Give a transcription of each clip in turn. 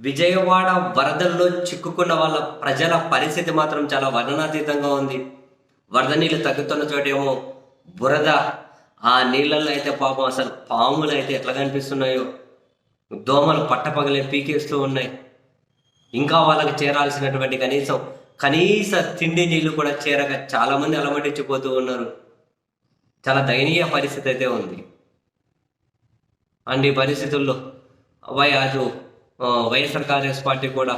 విజయవాడ వరదల్లో చిక్కుకున్న వాళ్ళ ప్రజల పరిస్థితి మాత్రం చాలా వర్ణనాతీతంగా ఉంది. వరద నీళ్ళు తగ్గుతున్న చోటేమో బురద ఆ నీళ్ళల్లో అయితే పాపం అసలు పాములు అయితే ఎట్లా కనిపిస్తున్నాయో. దోమలు పట్టపగలే పీకేస్తూ ఉన్నాయి. ఇంకా వాళ్ళకి చేరాల్సినటువంటి కనీసం కనీస తిండి నీళ్ళు కూడా చేరక చాలామంది అలమటించిపోతూ ఉన్నారు. చాలా దయనీయ పరిస్థితి అయితే ఉంది. అండ్ ఈ పరిస్థితుల్లో అవయాజు వైఎస్ఆర్ కాంగ్రెస్ పార్టీ కూడా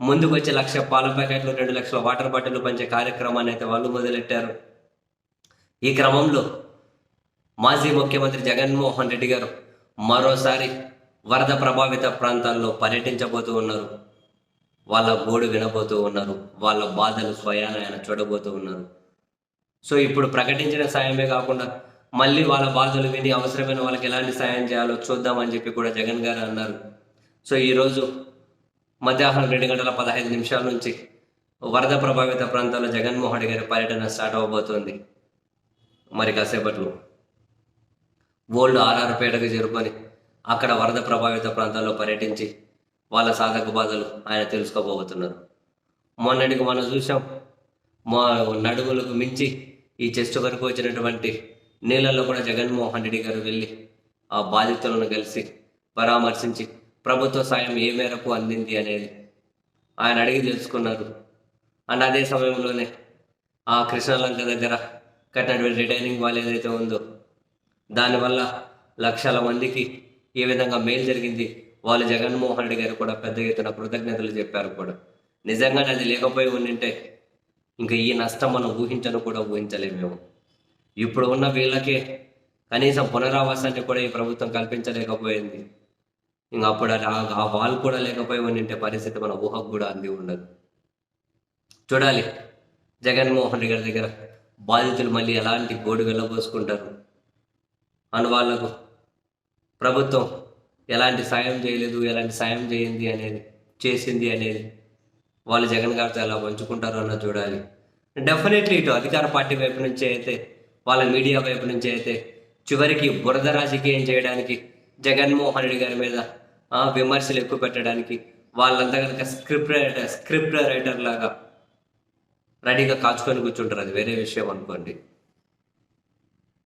ముందుకు వచ్చే లక్ష పాల ప్యాకెట్లు రెండు లక్షల వాటర్ బాటిల్ పంచే కార్యక్రమాన్ని అయితే వాళ్ళు మొదలెట్టారు. ఈ క్రమంలో మాజీ ముఖ్యమంత్రి జగన్మోహన్ రెడ్డి గారు మరోసారి వరద ప్రభావిత ప్రాంతాల్లో పర్యటించబోతూ ఉన్నారు. వాళ్ళ గోడు వినబోతూ ఉన్నారు. వాళ్ళ బాధలు స్వయాన ఆయన చూడబోతూ ఉన్నారు. సో ఇప్పుడు ప్రకటించిన సాయమే కాకుండా మళ్ళీ వాళ్ళ బాధలు విని అవసరమైన వాళ్ళకి ఎలాంటి సాయం చేయాలో చూద్దామని చెప్పి కూడా జగన్ గారు అన్నారు. సో ఈరోజు మధ్యాహ్నం రెండు గంటల పదహైదు నిమిషాల నుంచి వరద ప్రభావిత ప్రాంతాల్లో జగన్మోహన్ రెడ్డి గారి పర్యటన స్టార్ట్ అవ్వబోతోంది మరి కాసేపట్లో ఓల్డ్ ఆర్ఆర్పేటకు చేరుకొని అక్కడ వరద ప్రభావిత ప్రాంతాల్లో పర్యటించి వాళ్ళ సాధక బాధలు ఆయన తెలుసుకోబోతున్నారు. మొన్నటికి మనం చూసాం మా నడుములకు మించి ఈ చెస్ట్ వరకు వచ్చినటువంటి నీళ్ళల్లో కూడా జగన్మోహన్ రెడ్డి గారు వెళ్ళి ఆ బాధితులను కలిసి పరామర్శించి ప్రభుత్వ సాయం ఏ మేరకు అందింది అనేది ఆయన అడిగి తెలుసుకున్నారు. అండ్ అదే సమయంలోనే ఆ కృష్ణలంక దగ్గర కట్టినటువంటి రిటైనింగ్ వాల్ ఏదైతే ఉందో దానివల్ల లక్షల మందికి ఏ విధంగా మేలు జరిగింది వాళ్ళు జగన్మోహన్ రెడ్డి గారు కూడా పెద్ద ఎత్తున కృతజ్ఞతలు చెప్పారు కూడా. నిజంగానే అది లేకపోయి ఉండింటే ఇంకా ఈ నష్టం మనం ఊహించను కూడా ఊహించలేమేమో ఇప్పుడు ఉన్న వీళ్ళకే కనీసం పునరావాసాన్ని కూడా ఈ ప్రభుత్వం కల్పించలేకపోయింది. ఇంకా అప్పుడు ఆ- వాల్ కూడా లేకపోయి ఉండింటే పరిస్థితి మన ఊహకు కూడా అంది ఉండదు. చూడాలి. జగన్మోహన్ రెడ్డి గారి దగ్గర బాధితులు మళ్ళీ ఎలాంటి గోడు వెళ్ళబోసుకుంటారు? అని వాళ్ళకు ప్రభుత్వం ఎలాంటి సాయం చేయలేదు ఎలాంటి సాయం చేయింది అనేది చేసింది అనేది వాళ్ళు జగన్ గారితో ఎలా పంచుకుంటారో అన్నది చూడాలి. డెఫినెట్లీ ఇటు అధికార పార్టీ వైపు నుంచి అయితే వాళ్ళ మీడియా వైపు నుంచి అయితే చివరికి బురద రాజకీయం చేయడానికి జగన్మోహన్ రెడ్డి గారి మీద విమర్శలు ఎక్కువ పెట్టడానికి వాళ్ళంతా కనుక స్క్రిప్ట్ రైటర్ స్క్రిప్ట్ రైటర్ లాగా రెడీగా కాచుకొని కూర్చుంటారు. అది వేరే విషయం అనుకోండి.